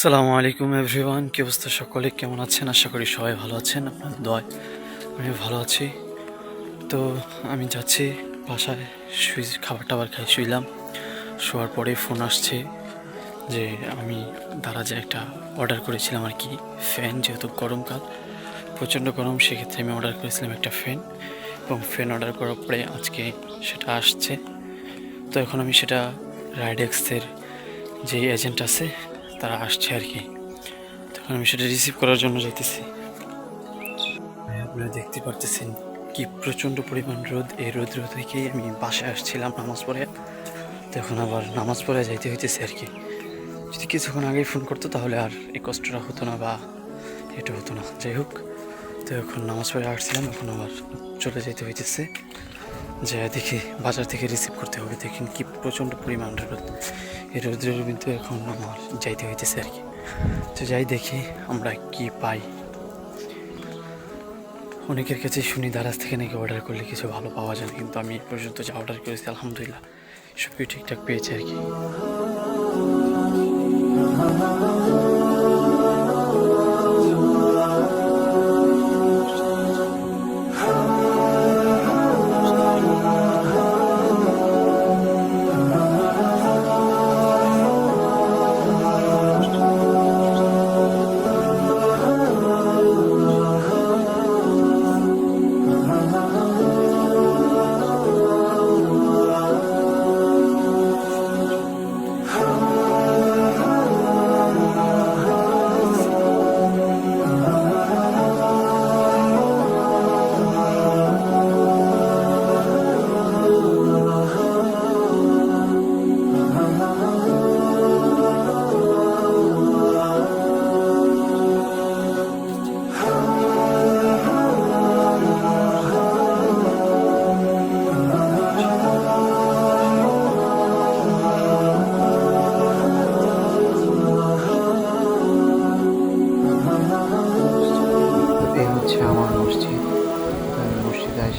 আসসালামু আলাইকুম এভরিওয়ান, কি অবস্থা সকলে? কেমন আছেন? আশা করি সবাই ভালো আছেন। আপনার দয় আমি ভালো আছি। তো আমি যাচ্ছি বাসায়, শুই খাবার টাবার খাই, শুইলাম। শোয়ার পরে ফোন আসছে যে আমি দারাজে একটা অর্ডার করেছিলাম আর কি, ফ্যান, যেহেতু গরমকাল। প্রচণ্ড গরম, সেক্ষেত্রে আমি অর্ডার করেছিলাম একটা ফ্যান। এবং ফ্যান অর্ডার করার পরে আজকে সেটা আসছে। তো এখন আমি সেটা রাইডেক্সের যে এজেন্ট আছে তারা আসছে আর কি। তখন আমি সেটা রিসিভ করার জন্য যাইতেছি। আপনারা দেখতে পারতেছেন কি প্রচণ্ড পরিমাণ রোদ। এই রোদ রোদ থেকেই আমি বাসায় আসছিলাম নামাজ পড়ে। তখন আবার নামাজ পড়ে যাইতে হইতেছে আর কি। যদি কিছুক্ষণ আগেই ফোন করতো তাহলে আর এই কষ্টটা হতো না বা এটা হতো না। যাই হোক, তো এখন নামাজ পড়ে আসছিলাম, এখন আবার চলে যেতে হইতেছে। যে দেখি বাজার থেকে রিসিভ করতে হবে। দেখেন কি প্রচণ্ড পরিমাণ রোদ। এই রৌদ্রের কিন্তু এখন আমার যাইতে হইতেছে আর কি। তো যাই দেখি আমরা কি পাই। অনেকের কাছে শুনি দারাজ থেকে নাকি অর্ডার করলে কিছু ভালো পাওয়া যায়, কিন্তু আমি এ পর্যন্ত যা অর্ডার করেছি, আলহামদুলিল্লাহ সব ঠিকঠাক পেয়েছি আর কি।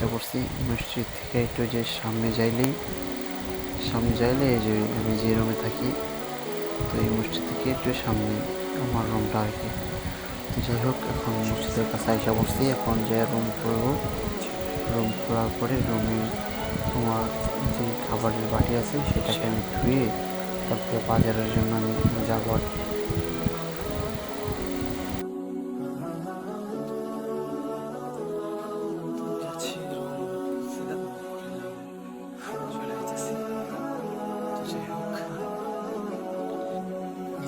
আয়সা করছি মসজিদ থেকে একটু যে সামনে যাইলেই, সামনে যাইলে যে আমি যে রুমে থাকি, তো এই মসজিদ থেকে একটু সামনে আমার রুমটা আর কি। তো যাই হোক, এখন মসজিদের কাছে আয়সা করছি এখন যে রুম করব, রুম করার পরে রুমে তোমার যে খাবারের বাটি আছে, সেটাকে আমি ধুয়ে তারপরে বাজারের জন্য আমি যাব আর কি।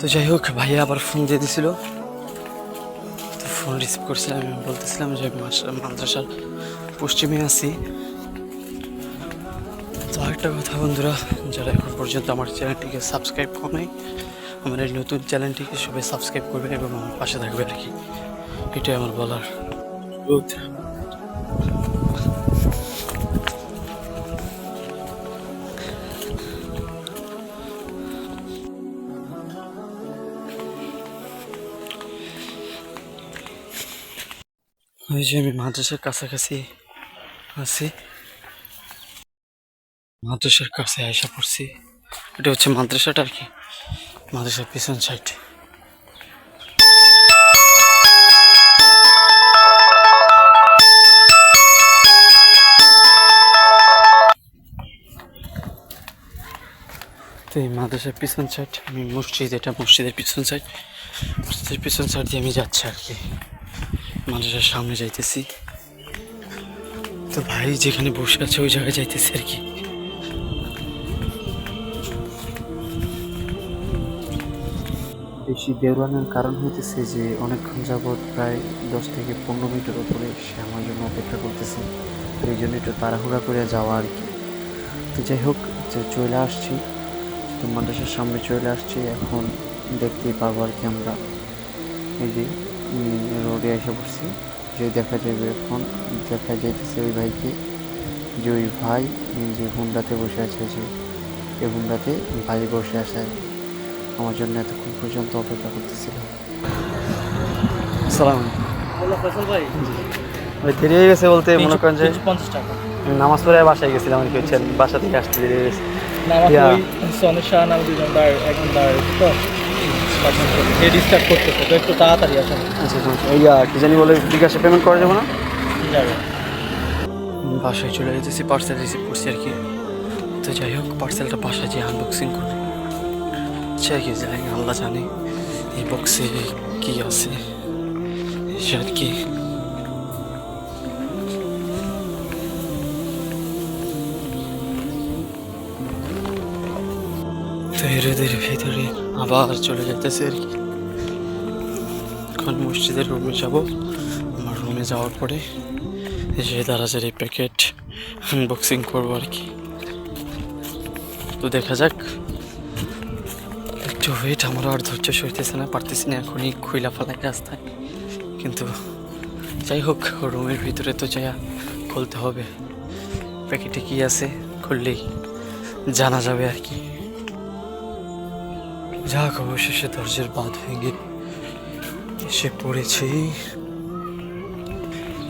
তো যাই হোক, ভাইয়া আবার ফোন দিয়ে দিছিল। তো ফোন রিসিভ করছিলাম আমি বলতেছিলাম যে মাদ্রাসার পশ্চিমে আছি। তো আরেকটা কথা বন্ধুরা, যারা এখন পর্যন্ত আমার চ্যানেলটিকে সাবস্ক্রাইব করে আমার এই নতুন চ্যানেলটিকে সবাই সাবস্ক্রাইব করবেন এবং আমার পাশে থাকবে আর কি। এটাই আমার বলার। ওই যে আমি মাদ্রাসার কাছাকাছি আছি। মাদ্রাসার কাছে আয়সা পড়ছি। এটা হচ্ছে মাদ্রাসাটা আর কি। মাদ্রাসার পিছন সাইড তো এই মাদ্রাসার পিছন সাইড আমি মসজিদ, এটা মসজিদের পিছন সাইড মসজিদের পিছন সাইড দিয়ে আমি যাচ্ছি আর কি। মাদ্রাসার সামনে যাইতেছি। তো ভাই যেখানে বসে আছে ওই জায়গায় যাইতেছি আর কি। বেশি বেরোনোর কারণ হইতেছে যে অনেকক্ষণ যাবৎ প্রায় দশ থেকে পনেরো মিনিটের উপরে সে আমার জন্য অপেক্ষা করতেছে। এই জন্য একটু তাড়াহুড়া করে যাওয়া আর কি। তো যাই হোক, যে চলে আসছি। তো মাদ্রাসার সামনে চলে আসছি। এখন দেখতেই পাবো আর কি আমরা। এই যে রোডে এসে পড়ছি। যে দেখা যাবে এখন দেখা যাইতেছে ওই ভাইকে। যে ওই ভাই যে হুন্ডাতে বসে আছে যে এই হুন্ডাতে ভাই বসে আছে। আমার জন্য এতক্ষণ পর্যন্ত অপেক্ষা করতেছিল। সালাম ভাই। ভাই দেরি হয়ে গেছে বলতে মনে করেন যে পঞ্চাশ টাকা। নামাজ পড়ে বাসায় গেছিলাম আর কি হচ্ছে বাসা থেকে আসতে দেরি হয়ে গেছে। না আমার Yeah. ওই সনের শাহ নাম দুজন দাঁড় একজন পাঠান যে ডিস্টার্ব করতেছে তো একটু তাড়াতাড়ি আসেন। আচ্ছা ইয়া কি জানি বলে বিকাশে পেমেন্ট করা যাবে না? যাবে। বাসায় চলে যেতেছি পার্সেল রিসিভ করছি আর কি। তো যাই হোক পার্সেলটা বাসায় যেয়ে আনবক্সিং করব চাই কি যাই আল্লাহ জানে এই বক্সে কি আছে। সে আর কি এর এদের ভিতরে আবার চলে যেতেছে আর কি। এখন মসজিদের রুমে যাব। আমার রুমে যাওয়ার পরে যে দারাজের এই প্যাকেট আনবক্সিং করব আর কি। তো দেখা যাক। একটু ওয়েট আমারও আর ধৈর্য সইতেছে না, পারতেছি না এখনই খুইলা ফেলাই রাস্তায়। কিন্তু যাই হোক রুমের ভিতরে তো যাইয়া খুলতে হবে। প্যাকেটে কি আছে খুললেই জানা যাবে আর কি। যাক অবশেষে দরজার বাঁধ ভেঙে এসে পড়েছি।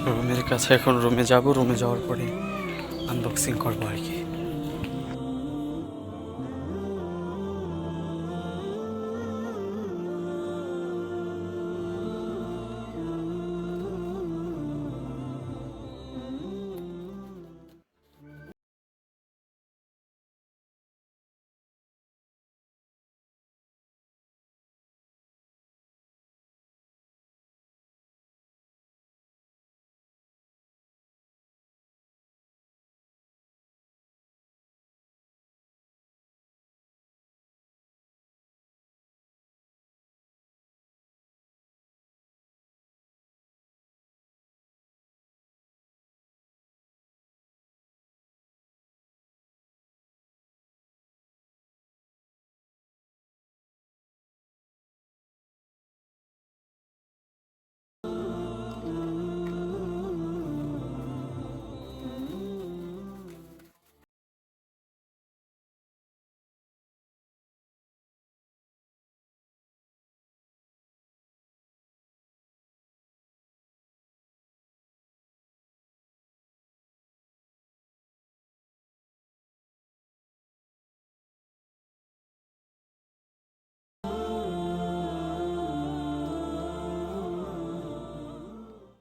রুমের কাছে এখন রুমে যাব, রুমে যাওয়ার পরে আনবক্সিং করব আর কি।